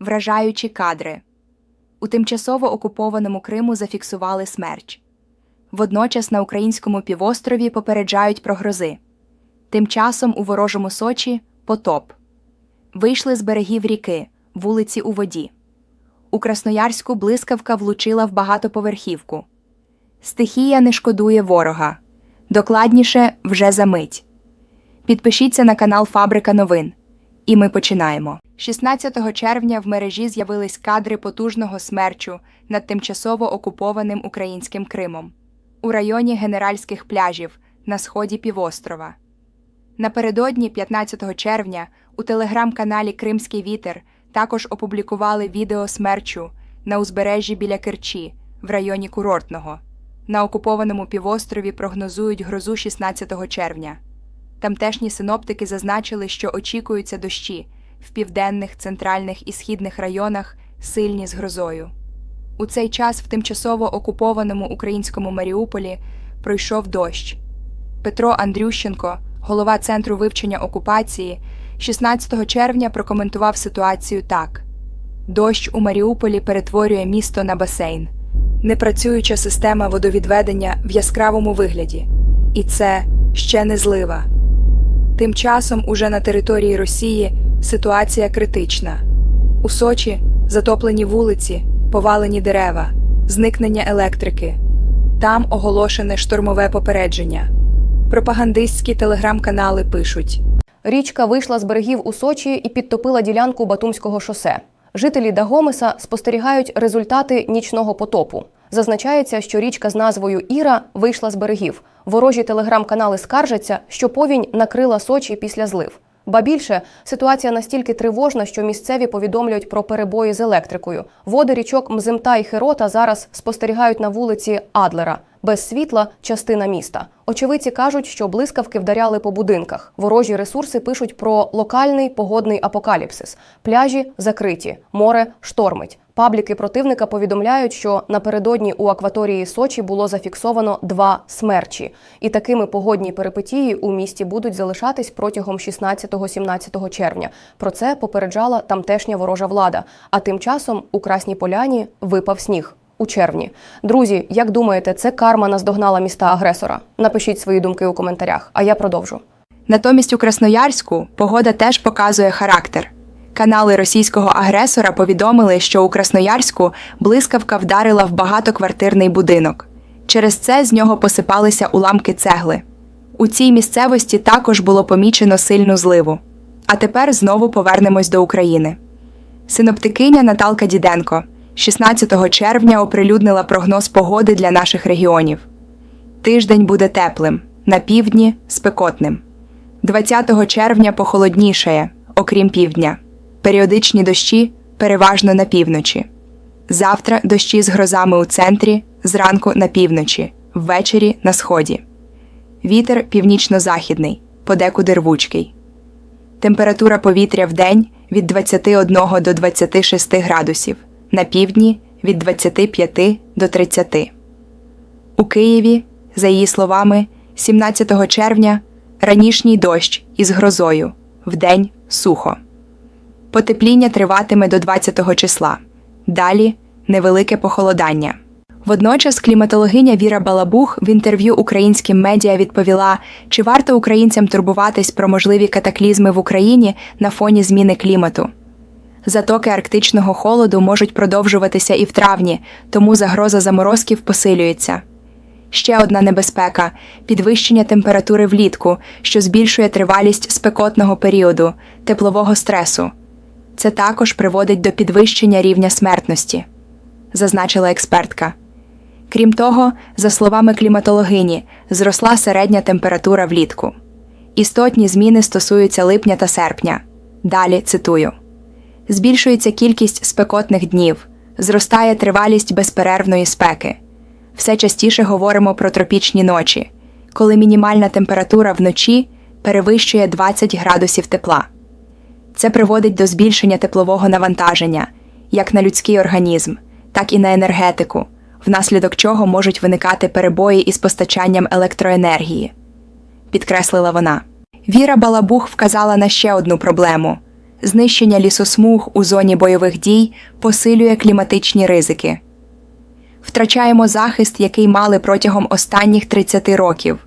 Вражаючі кадри. У тимчасово окупованому Криму зафіксували смерч. Водночас на українському півострові попереджають про грози. Тим часом у ворожому Сочі потоп. Вийшли з берегів ріки, вулиці у воді. У Красноярську блискавка влучила в багатоповерхівку. Стихія не шкодує ворога. Докладніше вже за мить. Підпишіться на канал Фабрика новин. І ми починаємо. 16 червня в мережі з'явились кадри потужного смерчу над тимчасово окупованим українським Кримом у районі генеральських пляжів на сході півострова. Напередодні, 15 червня, у телеграм-каналі Кримський вітер також опублікували відео смерчу на узбережжі біля Керчі в районі Курортного. На окупованому півострові прогнозують грозу 16 червня. Тамтешні синоптики зазначили, що очікуються дощі в південних, центральних і східних районах сильні з грозою. У цей час в тимчасово окупованому українському Маріуполі пройшов дощ. Петро Андрющенко, голова Центру вивчення окупації, 16 червня прокоментував ситуацію так: Дощ у Маріуполі перетворює місто на басейн, непрацююча система водовідведення в яскравому вигляді. І це ще не злива. Тим часом уже на території Росії ситуація критична. У Сочі затоплені вулиці, повалені дерева, зникнення електрики. Там оголошене штурмове попередження. Пропагандистські телеграм-канали пишуть. Річка вийшла з берегів у Сочі і підтопила ділянку Батумського шосе. Жителі Дагомеса спостерігають результати нічного потопу. Зазначається, що річка з назвою Іра вийшла з берегів. Ворожі телеграм-канали скаржаться, що повінь накрила Сочі після злив. Ба більше ситуація настільки тривожна, що місцеві повідомлюють про перебої з електрикою. Води річок Мзимта і Херота зараз спостерігають на вулиці Адлера. Без світла частина міста. Очевидці кажуть, що блискавки вдаряли по будинках. Ворожі ресурси пишуть про локальний погодний апокаліпсис. Пляжі закриті, море штормить. Пабліки противника повідомляють, що напередодні у акваторії Сочі було зафіксовано два смерчі, і такими погодні перипетії у місті будуть залишатись протягом 16-17 червня. Про це попереджала тамтешня ворожа влада. А тим часом у Красній Поляні випав сніг. У червні, друзі, як думаєте, це карма наздогнала міста агресора? Напишіть свої думки у коментарях, а я продовжу. Натомість у Красноярську погода теж показує характер. Канали російського агресора повідомили, що у Красноярську блискавка вдарила в багатоквартирний будинок. Через це з нього посипалися уламки цегли. У цій місцевості також було помічено сильну зливу. А тепер знову повернемось до України. Синоптикиня Наталка Діденко 16 червня оприлюднила прогноз погоди для наших регіонів. Тиждень буде теплим, на півдні спекотним. 20 червня похолоднішає, окрім півдня. Періодичні дощі переважно на півночі. Завтра дощі з грозами у центрі, зранку на півночі, ввечері на сході. Вітер північно-західний, подекуди рвучкий. Температура повітря в день від 21 до 26 градусів, на півдні від 25 до 30. У Києві, за її словами, 17 червня ранішній дощ із грозою, вдень сухо. Потепління триватиме до 20 числа. Далі невелике похолодання. Водночас кліматологиня Віра Балабух в інтерв'ю українським медіа відповіла, чи варто українцям турбуватись про можливі катаклізми в Україні на фоні зміни клімату. Затоки арктичного холоду можуть продовжуватися і в травні, тому загроза заморозків посилюється. Ще одна небезпека підвищення температури влітку, що збільшує тривалість спекотного періоду, теплового стресу. Це також приводить до підвищення рівня смертності, зазначила експертка. Крім того, за словами кліматологині, зросла середня температура влітку. Істотні зміни стосуються липня та серпня. Далі цитую: збільшується кількість спекотних днів, зростає тривалість безперервної спеки. Все частіше говоримо про тропічні ночі, коли мінімальна температура вночі перевищує 20 градусів тепла. Це приводить до збільшення теплового навантаження як на людський організм, так і на енергетику, внаслідок чого можуть виникати перебої із постачанням електроенергії, підкреслила вона. Віра Балабух вказала на ще одну проблему Знищення лісосмуг у зоні бойових дій посилює кліматичні ризики. Втрачаємо захист, який мали протягом останніх 30 років.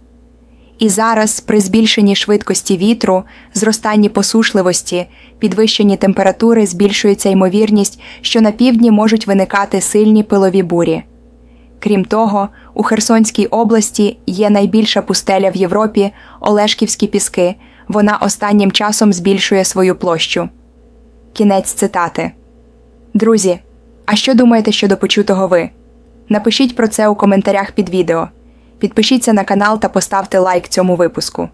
І зараз, при збільшенні швидкості вітру, зростанні посушливості, підвищенні температури, збільшується ймовірність, що на півдні можуть виникати сильні пилові бурі. Крім того, у Херсонській області є найбільша пустеля в Європі Олешківські піски. Вона останнім часом збільшує свою площу. Кінець цитати. Друзі, а що думаєте щодо почутого ви? Напишіть про це у коментарях під відео. Підпишіться на канал та поставте лайк цьому випуску.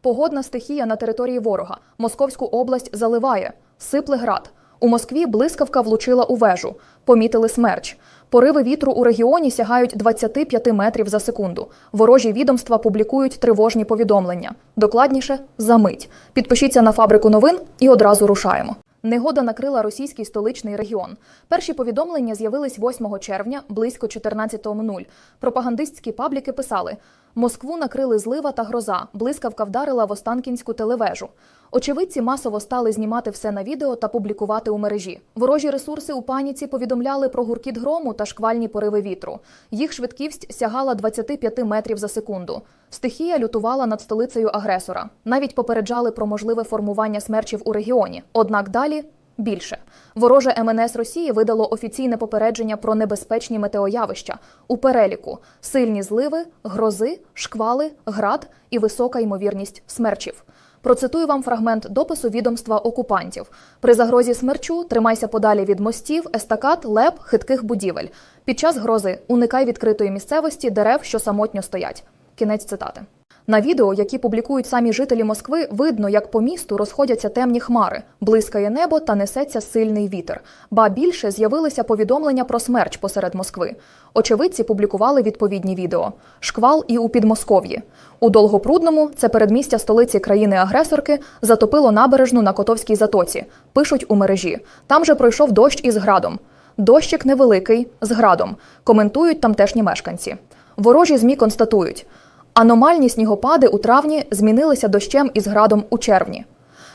Погодна стихія на території ворога. Московську область заливає. Сипле град. У Москві блискавка влучила у вежу. Помітили смерч. Пориви вітру у регіоні сягають 25 метрів за секунду. Ворожі відомства публікують тривожні повідомлення. Докладніше за мить. Підпишіться на фабрику новин і одразу рушаємо. Негода накрила російський столичний регіон. Перші повідомлення з'явились 8 червня близько 14.00. Пропагандистські пабліки писали: Москву накрили злива та гроза. Блискавка вдарила в Останкінську телевежу. Очевидці масово стали знімати все на відео та публікувати у мережі. Ворожі ресурси у паніці повідомляли про гуркіт грому та шквальні пориви вітру. Їх швидкість сягала 25 метрів за секунду. Стихія лютувала над столицею агресора. Навіть попереджали про можливе формування смерчів у регіоні. Однак далі більше. Вороже МНС Росії видало офіційне попередження про небезпечні метеоявища у переліку: сильні зливи, грози, шквали, град і висока ймовірність смерчів. Процитую вам фрагмент допису відомства окупантів. При загрозі смерчу тримайся подалі від мостів, естакад, леп, хитких будівель. Під час грози уникай відкритої місцевості дерев, що самотньо стоять. Кінець цитати. На відео, які публікують самі жителі Москви, видно, як по місту розходяться темні хмари, блискає небо та несеться сильний вітер. Ба більше з'явилися повідомлення про смерч посеред Москви. Очевидці публікували відповідні відео. Шквал і у Підмосков'ї. У Долгопрудному, це передмістя столиці країни-агресорки, затопило набережну на Котовській затоці. Пишуть у мережі. Там же пройшов дощ із градом. Дощик невеликий з градом. Коментують тамтешні мешканці. Ворожі змі констатують. Аномальні снігопади у травні змінилися дощем із градом у червні.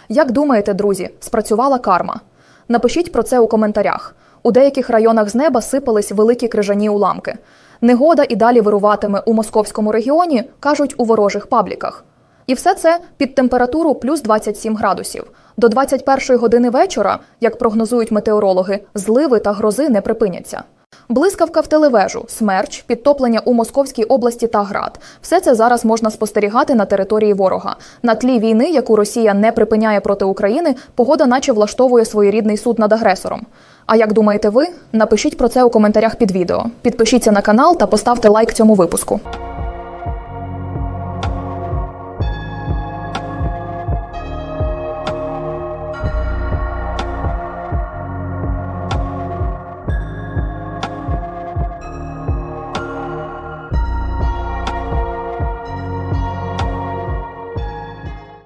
Як думаєте, друзі, спрацювала карма? Напишіть про це у коментарях. У деяких районах з неба сипались великі крижані уламки. Негода і далі вируватиме у московському регіоні, кажуть у ворожих пабліках. І все це під температуру плюс 27 градусів. До 21 години вечора, як прогнозують метеорологи, зливи та грози не припиняться. Блискавка в телевежу, смерч, підтоплення у Московській області та град. Все це зараз можна спостерігати на території ворога. На тлі війни, яку Росія не припиняє проти України, погода наче влаштовує своєрідний суд над агресором. А як думаєте ви? Напишіть про це у коментарях під відео. Підпишіться на канал та поставте лайк цьому випуску.